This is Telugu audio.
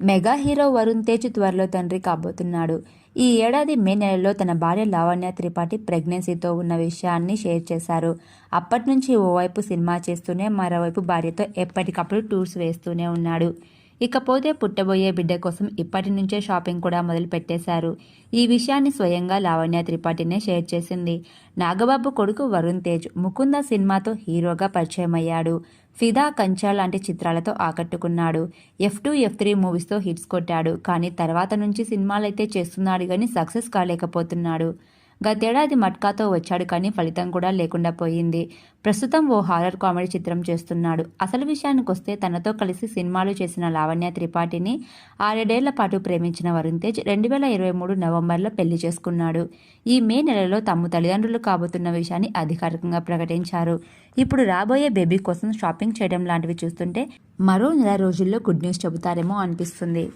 మెగా హీరో వరుణ్ తేజ్ త్వరలో తండ్రి కాబోతున్నాడు. ఈ ఏడాది మే నెలలో తన భార్య లావణ్య త్రిపాఠి ప్రెగ్నెన్సీతో ఉన్న విషయాన్ని షేర్ చేశారు. అప్పటి నుంచి ఓవైపు సినిమా చేస్తూనే మరోవైపు భార్యతో ఎప్పటికప్పుడు టూర్స్ వేస్తూనే ఉన్నాడు. ఇకపోతే పుట్టబోయే బిడ్డ కోసం ఇప్పటి నుంచే షాపింగ్ కూడా మొదలు పెట్టేశారు ఈ విషయాన్ని స్వయంగా లావణ్య త్రిపాఠినే షేర్ చేసింది. నాగబాబు కొడుకు వరుణ్ తేజ్ ముకుంద సినిమాతో హీరోగా పరిచయం అయ్యాడు ఫిదా కంచా లాంటి చిత్రాలతో ఆకట్టుకున్నాడు. ఎఫ్ టూ ఎఫ్ త్రీ మూవీస్తో హిట్స్ కొట్టాడు. కానీ తర్వాత నుంచి సినిమాలైతే చేస్తున్నాడు కానీ సక్సెస్ కాలేకపోతున్నాడు. గతేడాది మట్కాతో వచ్చాడు కానీ ఫలితం కూడా లేకుండా పోయింది. ప్రస్తుతం ఓ హారర్ కామెడీ చిత్రం చేస్తున్నాడు. అసలు విషయానికి వస్తే తనతో కలిసి సినిమాలు చేసిన లావణ్య త్రిపాఠిని ఆరేడేళ్ళ పాటు ప్రేమించిన వరుణ్ తేజ్ రెండు వేల ఇరవై మూడు నవంబర్లో పెళ్ళి చేసుకున్నాడు. ఈ మే నెలలో తమ తల్లిదండ్రులు కాబోతున్న విషయాన్ని అధికారికంగా ప్రకటించారు. ఇప్పుడు రాబోయే బేబీ కోసం షాపింగ్ చేయడం లాంటివి చూస్తుంటే మరో నెల రోజుల్లో గుడ్ న్యూస్ చెబుతారేమో అనిపిస్తుంది.